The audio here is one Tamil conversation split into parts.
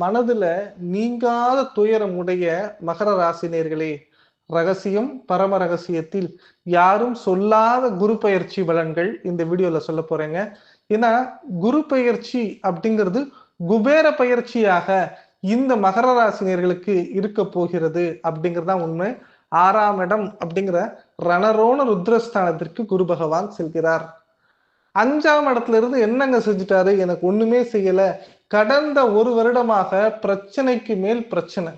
மனதுல நீங்காத துயரம் உடைய மகர ராசினியர்களே ரகசியம் பரம ரகசியத்தில் யாரும் சொல்லாத குரு பயிற்சி பலன்கள் இந்த வீடியோல சொல்ல போறேங்க. ஏன்னா குரு பயிற்சி அப்படிங்கிறது குபேர பயிற்சியாக இந்த மகர ராசினியர்களுக்கு இருக்க போகிறது அப்படிங்கறதுதான் உண்மை. ஆறாம் இடம் அப்படிங்கிற ரணரோண ருத்ரஸ்தானத்திற்கு குரு பகவான் செல்கிறார். அஞ்சாம் இடத்துல இருந்து என்னங்க செஞ்சுட்டாரு? எனக்கு ஒண்ணுமே செய்யல. கடந்த ஒரு வருடமாக பிரச்சனைக்கு மேல் பிரச்சனை.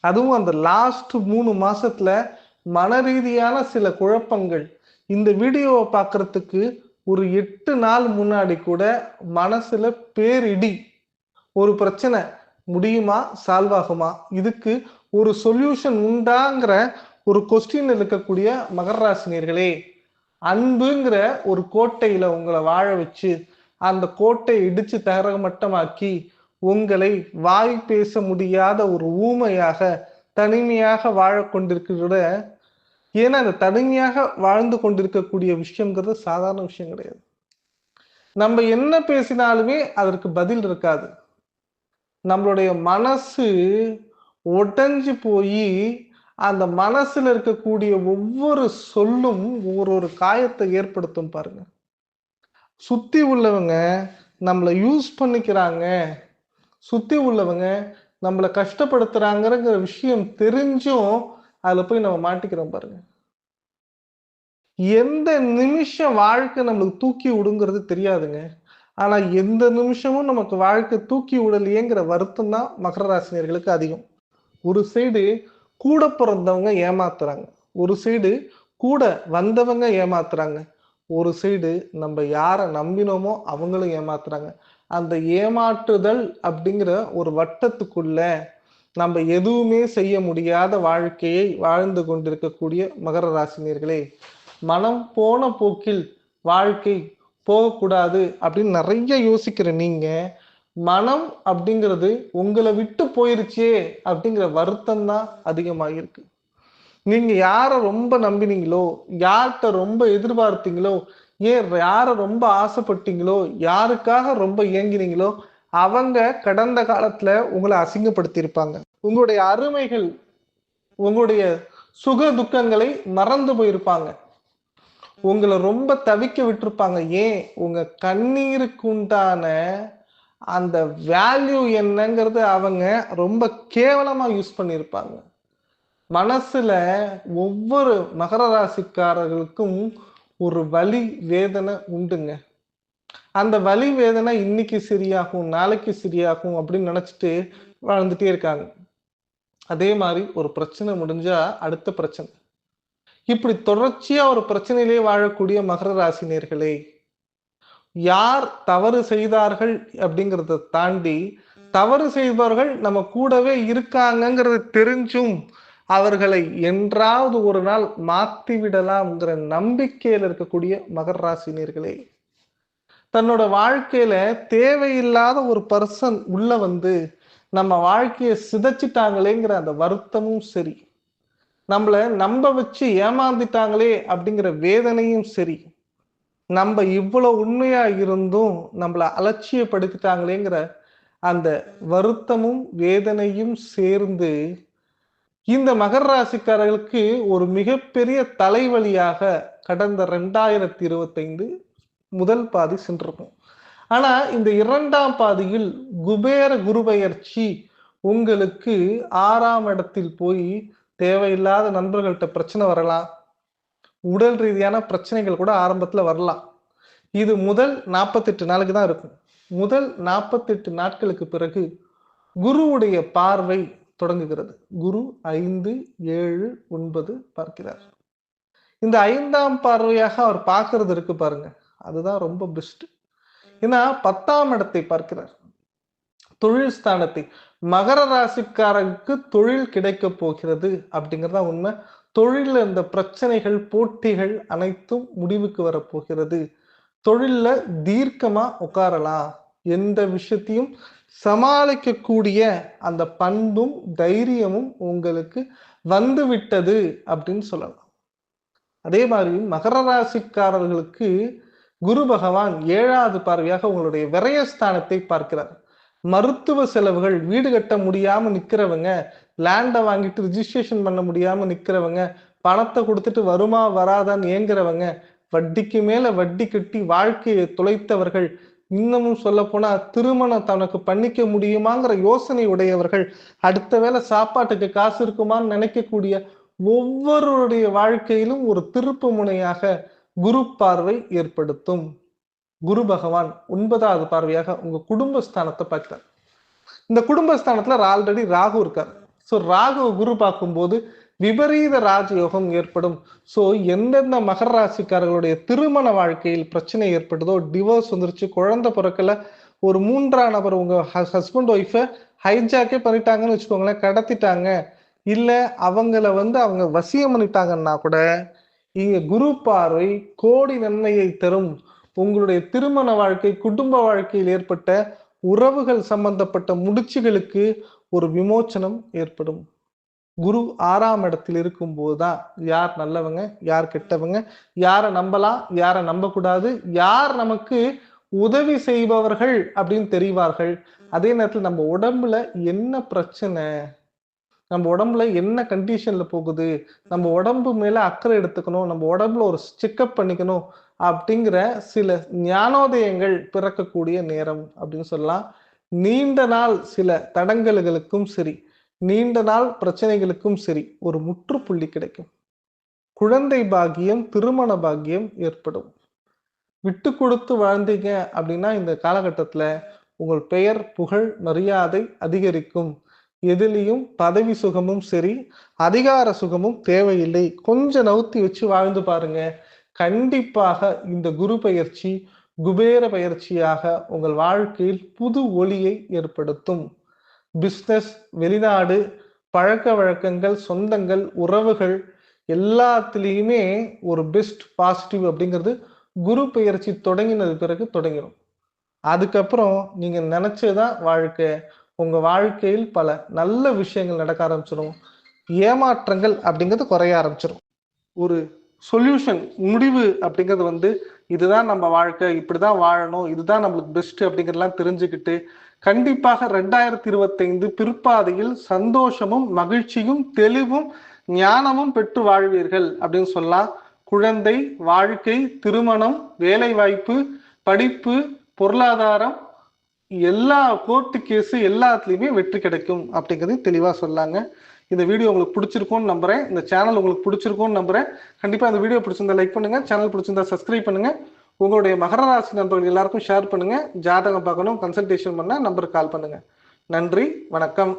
அதுவும் அந்த லாஸ்ட் மூணு மாசத்துல மன ரீதியான சில குழப்பங்கள். இந்த வீடியோவை பார்க்கறதுக்கு ஒரு எட்டு நாள் முன்னாடி கூட மனசுல பேரிடி. ஒரு பிரச்சனை முடியுமா? சால்வ் ஆகுமா? இதுக்கு ஒரு சொல்யூஷன் உண்டாங்கிற ஒரு கொஸ்டின் இருக்கக்கூடிய மகராசினியர்களே அன்புங்கிற ஒரு கோட்டையில உங்களை வாழ வச்சு அந்த கோட்டை இடிச்சு தகரமட்டமாக்கி உங்களை வாய் பேச முடியாத ஒரு ஊமையாக தனிமையாக வாழ கொண்டிருக்கிற ஏன்னா அந்த தனிமையாக வாழ்ந்து கொண்டிருக்கக்கூடிய விஷயங்கிறது சாதாரண விஷயம் கிடையாது. நம்ம என்ன பேசினாலுமே அதற்கு பதில் இருக்காது. நம்மளுடைய மனசு உடஞ்சு போய் அந்த மனசுல இருக்கக்கூடிய ஒவ்வொரு சொல்லும் ஒவ்வொரு ஒரு காயத்தை ஏற்படுத்தும் பாருங்க. சுற்றி உள்ளவங்க நம்மளை யூஸ் பண்ணிக்கிறாங்க. சுற்றி உள்ளவங்க நம்மளை கஷ்டப்படுத்துறாங்கிற விஷயம் தெரிஞ்சும் அதில் போய் நம்ம மாட்டிக்கிறோம் பாருங்க. எந்த நிமிஷம் வாழ்க்கை நம்மளுக்கு தூக்கி விடுங்கிறது தெரியாதுங்க. ஆனால் எந்த நிமிஷமும் நமக்கு வாழ்க்கை தூக்கி விடலையேங்கிற வருத்தம் தான் மகர ராசினியர்களுக்கு அதிகம். ஒரு சைடு கூட பிறந்தவங்க ஏமாத்துறாங்க. ஒரு சைடு கூட வந்தவங்க ஏமாத்துறாங்க. ஒரு சைடு நம்ம யாரை நம்பினோமோ அவங்களும் ஏமாத்துறாங்க. அந்த ஏமாற்றுதல் அப்படிங்கிற ஒரு வட்டத்துக்குள்ள நம்ம எதுவுமே செய்ய முடியாத வாழ்க்கையை வாழ்ந்து கொண்டிருக்கக்கூடிய மகர ராசினியர்களே மனம் போன போக்கில் வாழ்க்கை போகக்கூடாது அப்படின்னு நிறைய யோசிக்கிற நீங்க மனம் அப்படிங்கிறது உங்களை விட்டு போயிருச்சே அப்படிங்கிற வருத்தம் தான் அதிகமாகிருக்கு நீங்க யார ரொம்ப நம்பினீங்களோ யார்கிட்ட ரொம்ப எதிர்பார்த்தீங்களோ ஏன் யார ரொம்ப ஆசைப்பட்டீங்களோ யாருக்காக ரொம்ப இயங்கினீங்களோ அவங்க கடந்த காலத்துல உங்களை அசிங்கப்படுத்தியிருப்பாங்க. உங்களுடைய அருமைகள் உங்களுடைய சுக துக்கங்களை மறந்து போயிருப்பாங்க. உங்களை ரொம்ப தவிக்க விட்டுருப்பாங்க. ஏன்? உங்க கண்ணீருக்கு உண்டான அந்த வேல்யூ என்னங்கிறது அவங்க ரொம்ப கேவலமா யூஸ் பண்ணியிருப்பாங்க. மனசுல ஒவ்வொரு மகர ராசிக்காரர்களுக்கும் ஒரு வலி வேதனை உண்டுங்க. அந்த வலி வேதனை இன்னைக்கு சரியாகும் நாளைக்கு சரியாகும் அப்படின்னு நினைச்சிட்டு வாழ்ந்துட்டே இருக்காங்க. அதே மாதிரி ஒரு பிரச்சனை முடிஞ்சா அடுத்த பிரச்சனை. இப்படி தொடர்ச்சியா ஒரு பிரச்சனையிலே வாழக்கூடிய மகர ராசினியர்களே யார் தவறு செய்தார்கள் அப்படிங்கிறத தாண்டி தவறு செய்பவர்கள் நம்ம கூடவே இருக்காங்கங்கிறது தெரிஞ்சும் அவர்களை என்றாவது ஒரு நாள் மாத்தி விடலாம்ங்கிற நம்பிக்கையில் இருக்கக்கூடிய மகர் ராசினியர்களே தன்னோட வாழ்க்கையில தேவையில்லாத ஒரு பர்சன் உள்ள வந்து நம்ம வாழ்க்கையை சிதைச்சிட்டாங்களேங்கிற அந்த வருத்தமும் சரி. நம்மளை நம்ப வச்சு ஏமாந்துட்டாங்களே அப்படிங்கிற வேதனையும் சரி. நம்ம இவ்வளோ உண்மையா இருந்தும் நம்மளை அலட்சியப்படுத்திட்டாங்களேங்கிற அந்த வருத்தமும் வேதனையும் சேர்ந்து இந்த மகர ராசிக்காரர்களுக்கு ஒரு மிகப்பெரிய தலைவலியாக கடந்த ரெண்டாயிரத்தி இருபத்தைந்து முதல் பாதி சென்றிருக்கும். ஆனா இந்த இரண்டாம் பாதியில் குபேர குருபெயர்ச்சி உங்களுக்கு ஆறாம் இடத்தில் போய் தேவையில்லாத நண்பர்கள்ட்ட பிரச்சனை வரலாம். உடல் ரீதியான பிரச்சனைகள் கூட ஆரம்பத்துல வரலாம். இது முதல் நாற்பத்தெட்டு நாளுக்கு தான் இருக்கும். முதல் நாற்பத்தெட்டு நாட்களுக்கு பிறகு குருவுடைய பார்வை தொடங்குகிறது. குரு ஐந்து ஏழு ஒன்பது பார்க்கிறார். இந்த ஐந்தாம் பார்வையாக அவர் பார்க்கறது இருக்கு பாருங்க. அதுதான் ரொம்ப பெஸ்ட் ஏன்னா பத்தாம் இடத்தை பார்க்கிறார். தொழில் ஸ்தானத்தை. மகர ராசிக்காரருக்கு தொழில் கிடைக்க போகிறது அப்படிங்கிறதா உண்மை. தொழில இந்த பிரச்சனைகள் போட்டிகள் அனைத்தும் முடிவுக்கு வரப்போகிறது தொழில்ல தீர்க்கமா உட்காரலாம். எந்த விஷயத்தையும் சமாளிக்கக்கூடிய அந்த பண்பும் தைரியமும் உங்களுக்கு வந்து விட்டது அப்படின்னு சொல்லலாம். அதே மாதிரி மகர ராசிக்காரர்களுக்கு குரு பகவான் ஏழாவது பார்வையாக உங்களுடைய விரயஸ்தானத்தை பார்க்கிறார். மருத்துவ செலவுகள் வீடு கட்ட முடியாம நிக்கிறவங்க லேண்டை வாங்கிட்டு ரிஜிஸ்ட்ரேஷன் பண்ண முடியாம நிக்கிறவங்க பணத்தை கொடுத்துட்டு வருமா வராதான்னு ஏங்குறவங்க வட்டிக்கு மேல வட்டி கட்டி வாழ்க்கையை துளைத்தவர்கள் இன்னமும் சொல்ல போனா திருமணம் தனக்கு பண்ணிக்க முடியுமாங்கிற யோசனை உடையவர்கள் அடுத்த வேளை சாப்பாட்டுக்கு காசு இருக்குமான்னு நினைக்கக்கூடிய ஒவ்வொருடைய வாழ்க்கையிலும் ஒரு திருப்பு முனையாக குரு பார்வை ஏற்படுத்தும். குரு பகவான் ஒன்பதாவது பார்வையாக உங்க குடும்பஸ்தானத்தை பார்க்கிறார் இந்த குடும்பஸ்தானத்துல ஆல்ரெடி ராகு இருக்கார். ஸோ ராகு குரு பார்க்கும்போது விபரீத ராஜயோகம் ஏற்படும். ஸோ எந்தெந்த மகர ராசிக்காரர்களுடைய திருமண வாழ்க்கையில் பிரச்சனை ஏற்படுதோ டிவோர்ஸ் வந்துருச்சு குழந்தை பிறக்கல ஒரு மூன்றாம் நபர் உங்க ஹஸ்பண்ட் ஒய்ஃபை ஹைஜாக்கே பண்ணிட்டாங்கன்னு வச்சுக்கோங்களேன் கடத்திட்டாங்க. இல்லை அவங்கள வந்து அவங்க வசியம் பண்ணிட்டாங்கன்னா கூட இங்க குரு பார்வை கோடி நன்மையை தரும். உங்களுடைய திருமண வாழ்க்கை குடும்ப வாழ்க்கையில் ஏற்பட்ட உறவுகள் சம்பந்தப்பட்ட முடிச்சுகளுக்கு ஒரு விமோச்சனம் ஏற்படும். குரு ஆறாம் இடத்தில் இருக்கும் போதுதான் யார் நல்லவங்க யார் கெட்டவங்க யாரை நம்பலாம் யாரை நம்பக்கூடாது யார் நமக்கு உதவி செய்பவர்கள் அப்படின்னு தெரிவார்கள். அதே நேரத்தில் நம்ம உடம்புல என்ன பிரச்சனை நம்ம உடம்புல என்ன கண்டிஷன்ல போகுது நம்ம உடம்பு மேல அக்கறை எடுத்துக்கணும் நம்ம உடம்புல ஒரு செக்அப் பண்ணிக்கணும் அப்படிங்கிற சில ஞானோதயங்கள் பிறக்கக்கூடிய நேரம் அப்படின்னு சொல்லலாம். நீண்ட நாள் சில தடங்கல்களுக்கும் சரி நீண்ட நாள் பிரச்சனைகளுக்கும் சரி ஒரு முற்றுப்புள்ளி கிடைக்கும். குழந்தை பாக்கியம் திருமண பாக்கியம் ஏற்படும். விட்டு கொடுத்து வாழ்ந்தீங்க அப்படின்னா இந்த காலகட்டத்தில் உங்கள் பெயர் புகழ் மரியாதை அதிகரிக்கும். எதிலையும் பதவி சுகமும் சரி அதிகார சுகமும் தேவையில்லை. கொஞ்சம் நவுத்தி வச்சு வாழ்ந்து பாருங்க. கண்டிப்பாக இந்த குரு பயிற்சி குபேர பயிற்சியாக உங்கள் வாழ்க்கையில் புது ஒளியை ஏற்படுத்தும். பிஸ்னஸ் வெளிநாடு பழக்க வழக்கங்கள் சொந்தங்கள் உறவுகள் எல்லாத்துலேயுமே ஒரு பெஸ்ட் பாசிட்டிவ் அப்படிங்கிறது குரு பெயர்ச்சி தொடங்கினது பிறகு தொடங்கிடும் அதுக்கப்புறம் நீங்கள் நினச்சதான் வாழ்க்கை. உங்கள் வாழ்க்கையில் பல நல்ல விஷயங்கள் நடக்க ஆரம்பிச்சிடும் ஏமாற்றங்கள் அப்படிங்கிறது குறைய ஆரம்பிச்சிடும் ஒரு சொல்யூஷன் முடிவு அப்படிங்கிறது வந்து இதுதான் நம்ம வாழ்க்கை இப்படிதான் வாழணும் இதுதான் நம்மளுக்கு பெஸ்ட் அப்படிங்கிறதெல்லாம் தெரிஞ்சுக்கிட்டு கண்டிப்பாக ரெண்டாயிரத்தி இருபத்தைந்து பிற்பாதையில் சந்தோஷமும் மகிழ்ச்சியும் தெளிவும் ஞானமும் பெற்று வாழ்வீர்கள் அப்படின்னு சொல்லலாம் குழந்தை வாழ்க்கை திருமணம் வேலை வாய்ப்பு படிப்பு பொருளாதாரம் எல்லா கோர்ட்டு கேஸு எல்லாத்துலேயுமே வெற்றி கிடைக்கும் அப்படிங்கிறது தெளிவாக சொல்லாங்க. இந்த வீடியோ உங்களுக்கு பிடிச்சிருக்கும்னு நம்புறேன். இந்த சேனல் உங்களுக்கு பிடிச்சிருக்கும்னு நம்புறேன். கண்டிப்பாக இந்த வீடியோ பிடிச்சிருந்தா லைக் பண்ணுங்க. சேனல் பிடிச்சிருந்தா சப்ஸ்கிரைப் பண்ணுங்க. உங்களுடைய மகர ராசி நண்பர்கள் எல்லாருக்கும் ஷேர் பண்ணுங்க. ஜாதகம் பார்க்கணும் கன்சல்டேஷன் பண்ண நம்பருக்கு கால் பண்ணுங்க. நன்றி வணக்கம்.